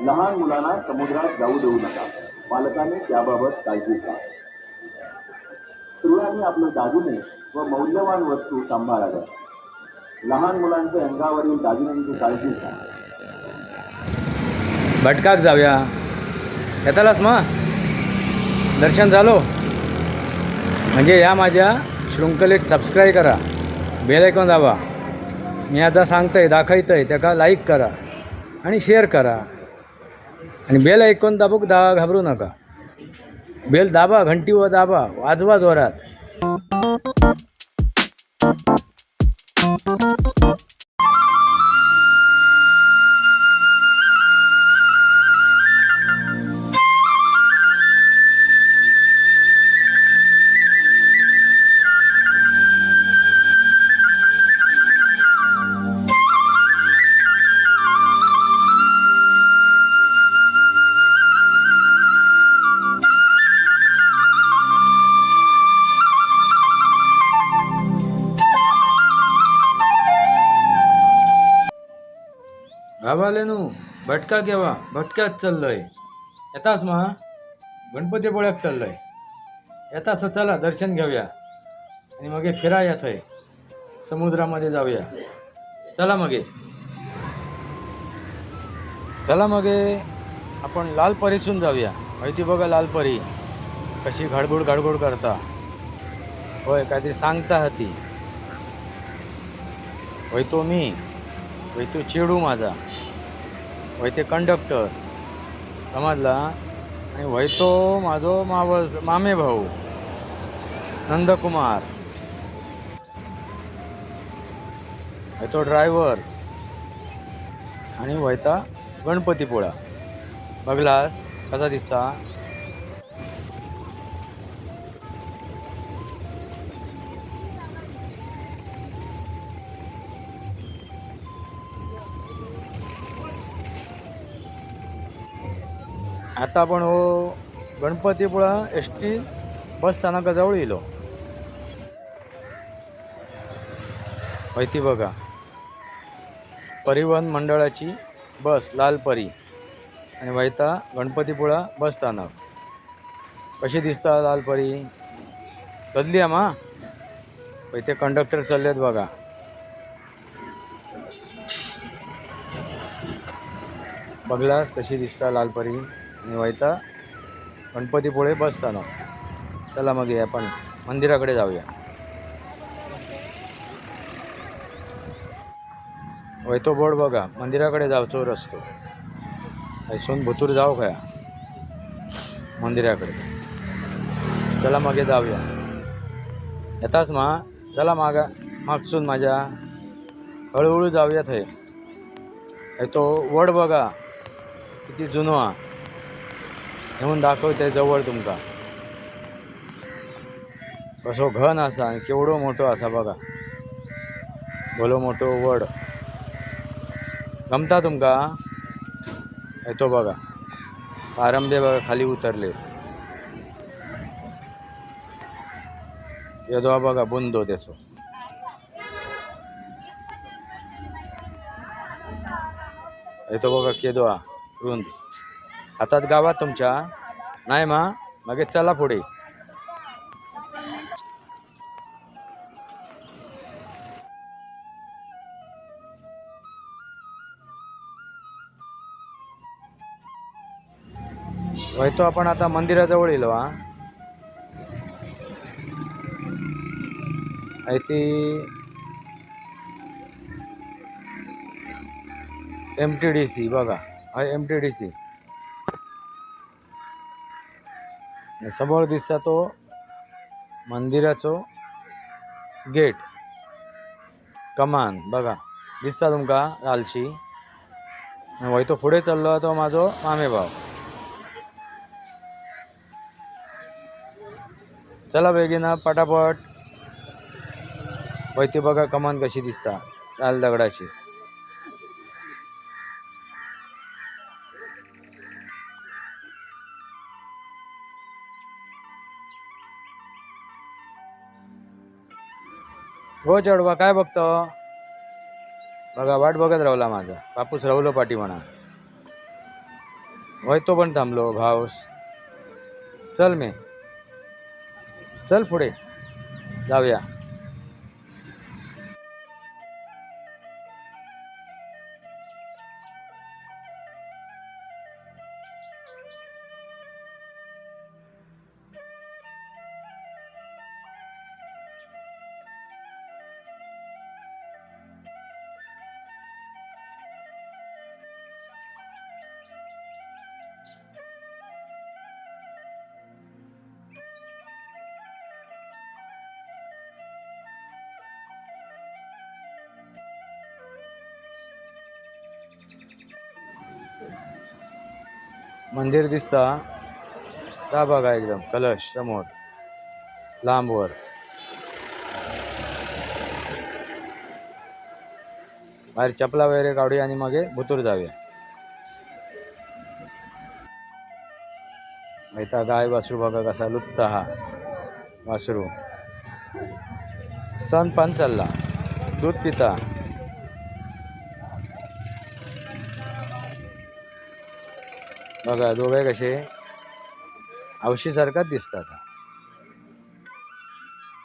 लहान मुलांना समुद्रात जाऊ देऊ नका. पालकाने त्याबाबत काळजी घ्या. स्त्रियांनी आपले दागिने व मौल्यवान वस्तू सांभाळाव्या लहान मुलांच्या अंगावरील दागिन्यांची काळजी घ्या. भटकाक जाऊया. येतालास मग? दर्शन झालो. म्हणजे या माझ्या शृंखलेक सबस्क्राईब करा. बेल ऐकून दाबा. मी आता सांगतंय दाखवतंय त्याका लाईक करा. आणि शेअर करा. आणि बेल ऐकून दाबूक दा घाबरू नका. बेल दाबा घंटी व दाबा वाजवा जोरात. भटका केव्हा? भटक्यात चाललोय. येतास मा गणपती पोळ्याक चाललोय. येतास चला दर्शन घेऊया. आणि मग फिराया थंय समुद्रामध्ये जाऊया. चला मगे. चला मगे. आपण लाल परीसून जाऊया. माहिती बघा लाल परी कशी घडगुड घडगुड करता. होय काहीतरी सांगता हाती. होय तो मी. होय तो चेडू माझा. होय ते कंडक्टर. समजला? आणि होय तो माझो मावस मामे भाऊ. नंदकुमार. होय तो ड्रायव्हर. आणि वयता गणपतीपुळा. बघलास कसा दिसता? आता आपण हो गणपतीपुळा एस टी बस स्थानकाजवळ येलो. माहिती बघा. परिवहन मंडळाची बस लाल परी आणि वैता गणपतीपुळा बस स्थानक. कशी दिसता लाल परी चलली मा ते कंडक्टर चाललेत बघा. बघलास कशी दिसता लाल परी आणि वैता गणपतीपुळे बसताना चला मग या आपण मंदिराकडे जाऊया. वैतो बोर्ड बघा. मंदिराकडे जावचो रस्तो. हैसून भुतूर जाऊ खया मंदिराकडे. चला मागे जाऊया. येताच मा. चला मागा. मागसून माझ्या. हळूहळू जाऊया थंय थंय तो वड बघा. किती जुनो हा. येऊन दाखवते जवळ तुमकां कसो घन असा आणि केवढो मोठो असा बघा. भलो मोठो वड. गमता तुमका? येतो बघा. पारंबे बघा खाली उतरले. येदो बघा बुंदो त्याचो येतो बघा केदो रुंद. हातात गावात तुमच्या. नाही मा मागे चला पुढे. वयतो आपण आता मंदिराजवळ येलो हा. ती एम टी डी सी बघा. हय एम टी डी सी समोर दिसता तो मंदिराचो गेट. कमान बघा दिसता तुमका लालशी वयतो पुढे चाललो तो माझो मामे भाव चला बेगीन पटापट. वयती बघा कमान कशी दिसता लाल दगडाची. हो चढवा. काय बघतो? बघा वाट बघत राहला माझा. बापूस राहुलो पाठी म्हणा. होय तो पण थांबलो. भाऊस. चल मी. चल पुढे. जाऊया. मंदिर दिसता. का बघा एकदम कलश समोर लांबवर. बाहेर चपला वगैरे काढूया आणि मागे भुतूर जाऊया. माहिता गाय वासरू बघा कसा लुप्त हा वासरू. स्तन पण चालला. दूध पिता. बघा दोघे कसे? औशीसारखाच दिसतात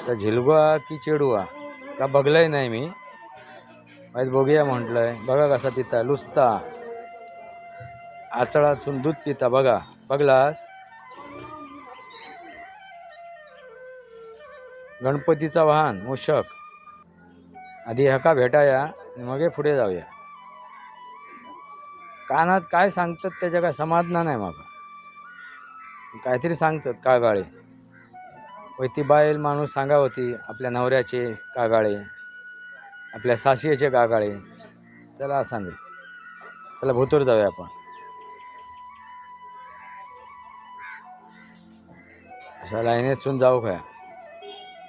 तर झिलगुआ की चेडुआ का बघलाय नाही मी? माहीत बघूया म्हटलंय. बघा कसा पिता लुसता. आचळातून दूध पिता. बघा बघलास? गणपतीचा वाहन मूषक आधी ह्याका भेटाया? मगे पुढे जाऊया. कानात काय सांगतात त्याच्या काय समाधान नाही मागा. काहीतरी सांगतात कागाळे. वैती ती बायल माणूस सांगा होती आपल्या नवऱ्याचे कागाळे आपल्या सासियाचे कागाळे. त्याला सांगेल. त्याला भूतूर जाऊया आपण. अशा लाईनेतून जाऊ खया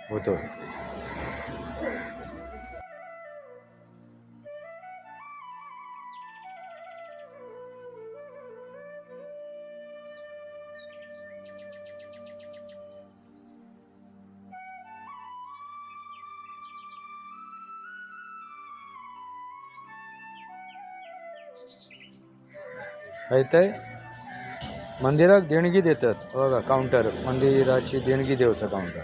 भूतूर. ते मंदिरात देणगी देतात. बघा काउंटर मंदिराची देणगी देवचं काउंटर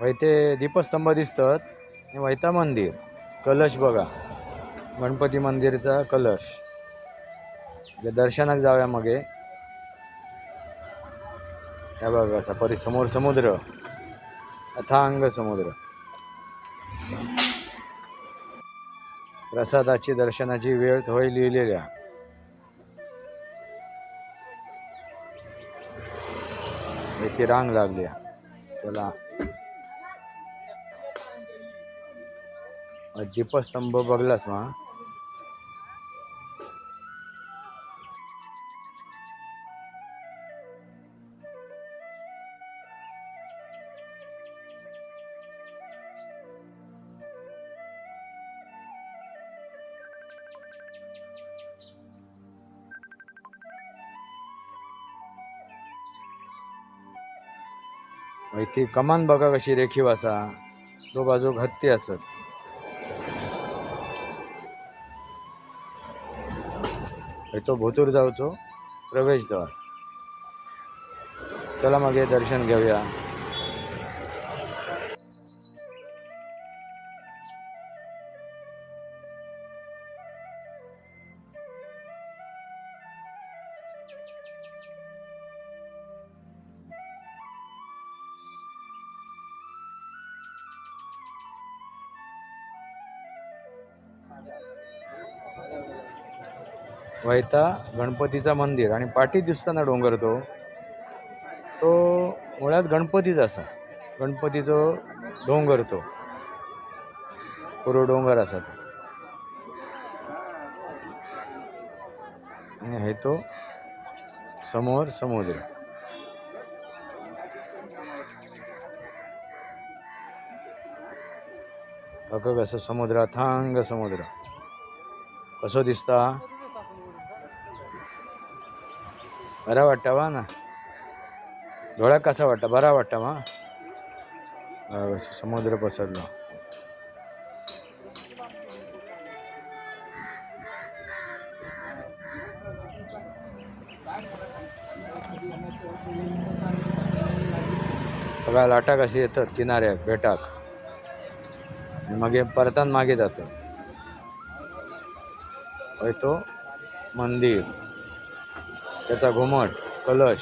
वैते दीपस्तंभ दिसतात. आणि वैता मंदिर. कलश बघा. गणपती मंदिरचा कलश. जे दर्शनाक जाऊया मगे. हे बघा असा परी समोर समुद्र. अथांग समुद्र. प्रसादाची दर्शनाची वेळ होय लिहिलेल्या. इथे रांग लागल्या. चला दीपस्तंभ बघलास मा? ती कमान बघा कशी रेखीव असा. तो बाजूक हत्ती असत तो भोतूर जावचो प्रवेशद्वार. चला मग हे दर्शन घेऊया. वैता गणपतीचा मंदिर आणि पाठी दिसताना डोंगर तो तो मुळात गणपतीच असा. गणपतीचो डोंगर तो. पुरो डोंगर असा तो. आणि हे तो समोर समुद्र. बघा कसं समुद्र थांग समुद्र. कसं दिसता? बरा वाटता वा ना. डोळा कसा वाटता? बरा वाटता वा समुद्र पसरलो. सगळ्या लाटा कशी येतात किनाऱ्याक बेटाक. मागे परतान मागे जातो तो मंदिर. त्याचा घुमट कलश.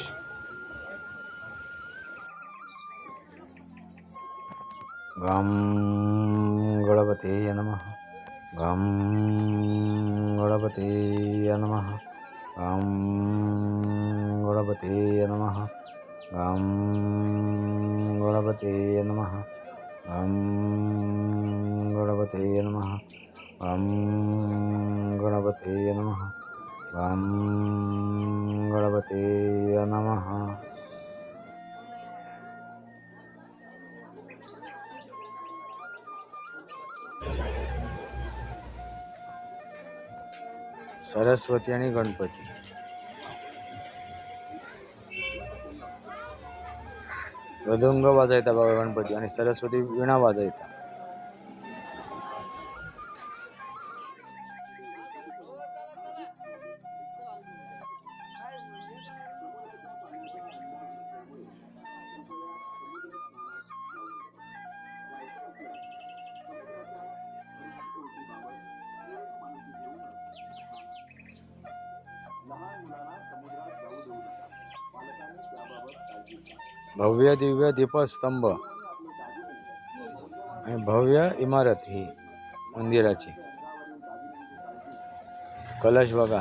गम गणपते नम. गम गणपते नम. गम गणपते नम. गम गणपती नमः. गम गणपते नम. गम गणपती नमः. गम गणपती नमः। सरस्वती आणि गणपती। मृदुंग वाजायता बाबा गणपती आणि सरस्वती विणा वाजायता। भव्य दिव्य दीपस्तंभ आणि भव्य इमारत ही मंदिराची. कलश बघा.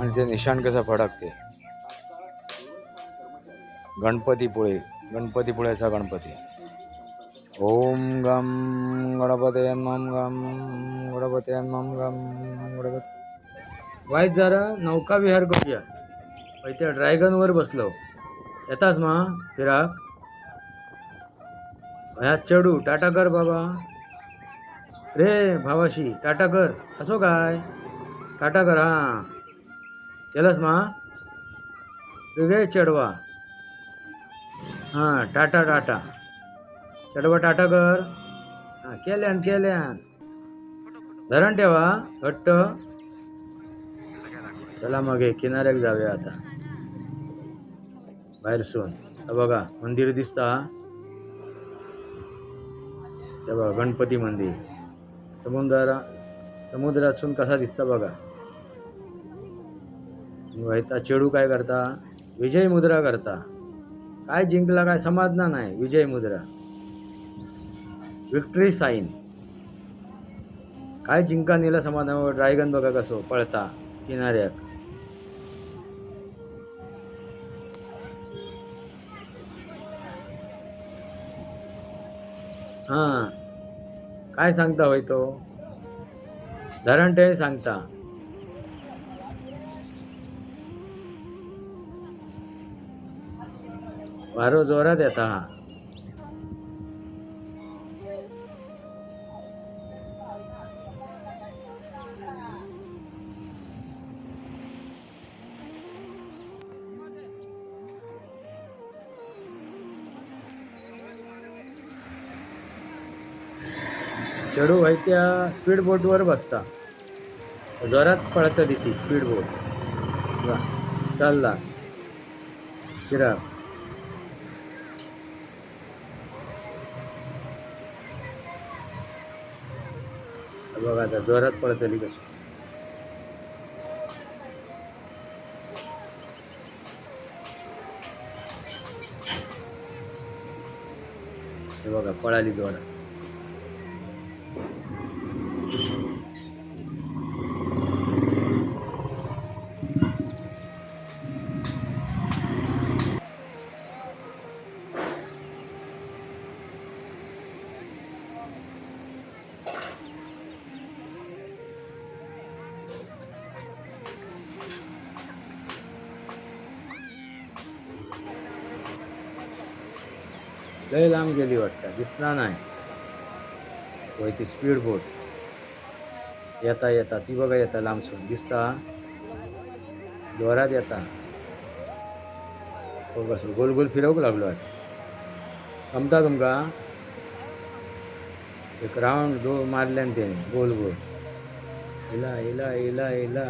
आणि ते निशाण कसं फडकते? गणपतीपुळे गणपतीपुळेचा गणपती. ओम गम गणपते मम गम गणपते मम गम गणपत वाईट जरा नौका विहार करूया. त्या ड्रॅगनवर बसलो. येतास मा फिराक? भयात चढू टाटा कर बाबा. रे भावाशी टाटा कर. असो काय? टाटा कर हा. केलंस मा? गे चढवा. हां टाटा टाटा. चढवा टाटा कर. हां केल्यान केल्यान. धरण ठेवा घट्ट. चला मग हे किनाऱ्याक जाऊया आता. बाहेर सून बघा मंदिर दिसता ते बघा गणपती मंदिर. समुद्रा समुद्रातून कसा दिसता बघा. वैता चेडू काय करता? विजय मुद्रा करता. काय जिंकला काय समाधना नाही विजय मुद्रा. विक्ट्री साईन काय जिंका नेला समाधान ड्रॅगन बघा कसो पळता किनाऱ्याक हा. काय सांगता होय तो? धरण ते सांगता. वारो जोरात येता हा. चेडू त्या स्पीड बोटवर बसता. जोरात पळतली ती स्पीड बोट वा, चालला. किरा बघा आता जोरात पळतली कशी. हे बघा पळाली जोरात. लय लांब गेली वाटतं. दिसला नाही. होय ती स्पीड बोट येता येता. ती बघा येता लांबसून दिसता. जोरात येता. हो बस. गोल गोल फिरवू लागलो आहे जमता तुमका एक राऊंड दो मारल्यान त्याने. गोल गोल. इला इला इला इला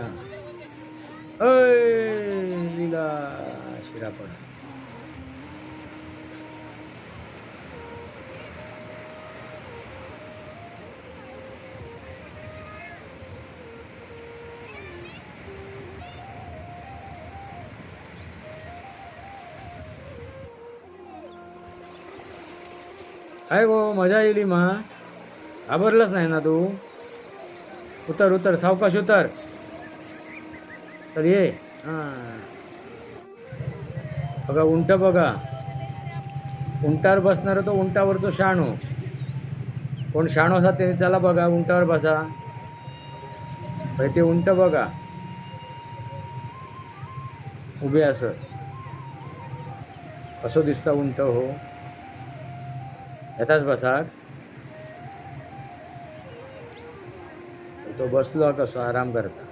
अय इला शिरापड काय गो मजा येईल मा घाबरलंच नाही ना तू? उतर उतर सावकाश उतर. तर ये. हां. बघा उंट बघा. उंटावर बसणार तो उंटावर तो शाणू. कोण शाणू असा ते चला बघा उंटावर बसा. भाई ते उंट बघा. उभे असं. कसं दिसतं उंट हो. येताच बसा तो बसलो कसो आराम करता.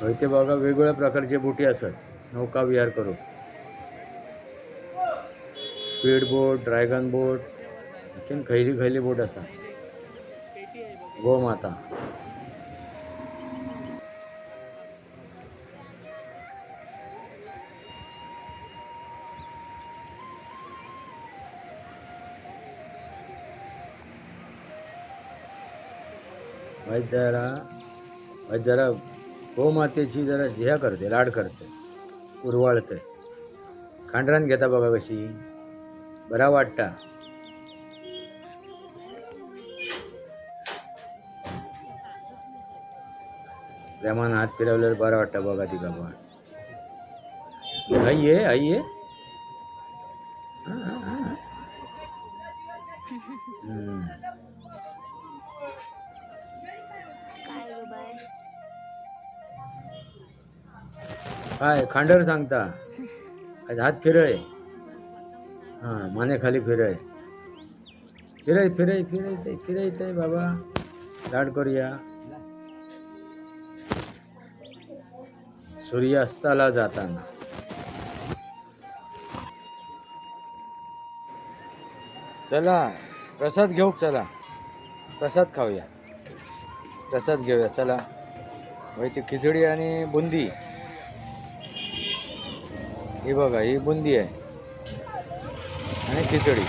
इथे बघा वेगवेगळ्या प्रकारचे बोटी असत नौका विहार करू स्पीड बोट ड्रॅगन बोट आणखीन खैली खैली बोट असा गोमाता वाईट जरा वाईट गोमातेची जरा ह्या करते लाड करते उरवाळते. खांडरान घेता बघा कशी. बरा वाटता. प्रेमान हात फिरवल्यावर बरा वाटतं बघा ती पण आई आहे आई आहे काय खांडर सांगता. आज हात फिरय. हा माने खाली फिरय. फिरय फिरय फिरायचंय फिरायचंय बाबा. लाड करूया. सूर्यास्ताला जाताना. चला प्रसाद घेऊ चला. प्रसाद खाऊया. प्रसाद घेऊया चला. होय ती खिचडी आणि बुंदी. ही बघा ही बुंदी आहे. आणि खिचडी.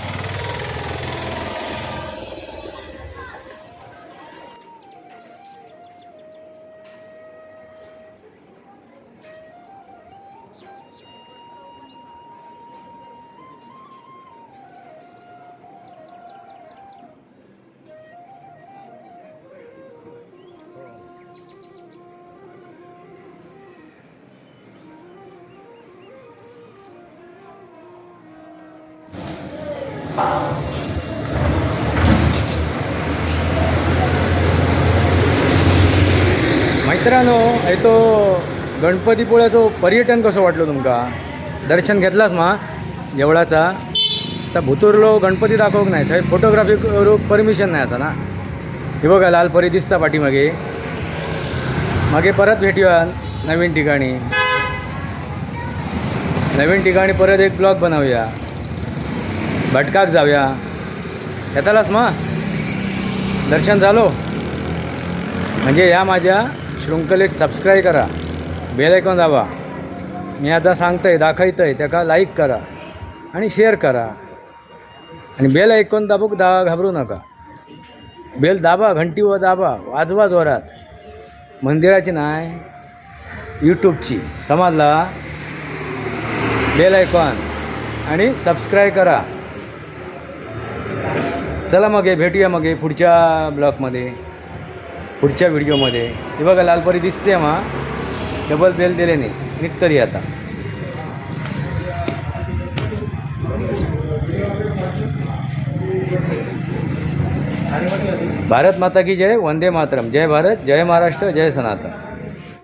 हे तो गणपतीपुळ्याचं पर्यटन कसं वाटलं तुमका? दर्शन घेतलास मा? देवळाचा तर भुतुरलो गणपती दाखवक नाही थंय फोटोग्राफी करूक परमिशन नाही असा ना? हे बघा लाल परी दिसता पाठीमागे मागे. परत भेटूया नवीन ठिकाणी. नवीन ठिकाणी परत एक ब्लॉग बनवूया. भटकाक जाऊया. येतालास मा? दर्शन झालो? म्हणजे या माझ्या शृंखलेक सबस्क्राईब करा. बेल दाबा. मी आता सांगतंय दाखवतंय त्याका लाईक करा आणि शेअर करा. आणि बेल ऐकून दाबूक दा घाबरू नका. बेल दाबा घंटी व दाबा वाजवा जोरात. मंदिराची नाही यूट्यूबची समजला? बेल ऐकॉन आणि सबस्क्राईब करा. चला मग हे भेटूया मग पुढच्या ब्लॉगमध्ये पुढच्या व्हिडिओमध्ये. हे बघा लालपरी दिसते मा. डबल बेल दिले नाही. निघतरी आता. भारत माता की जय वंदे मातरम. जय भारत जय महाराष्ट्र जय सनातन.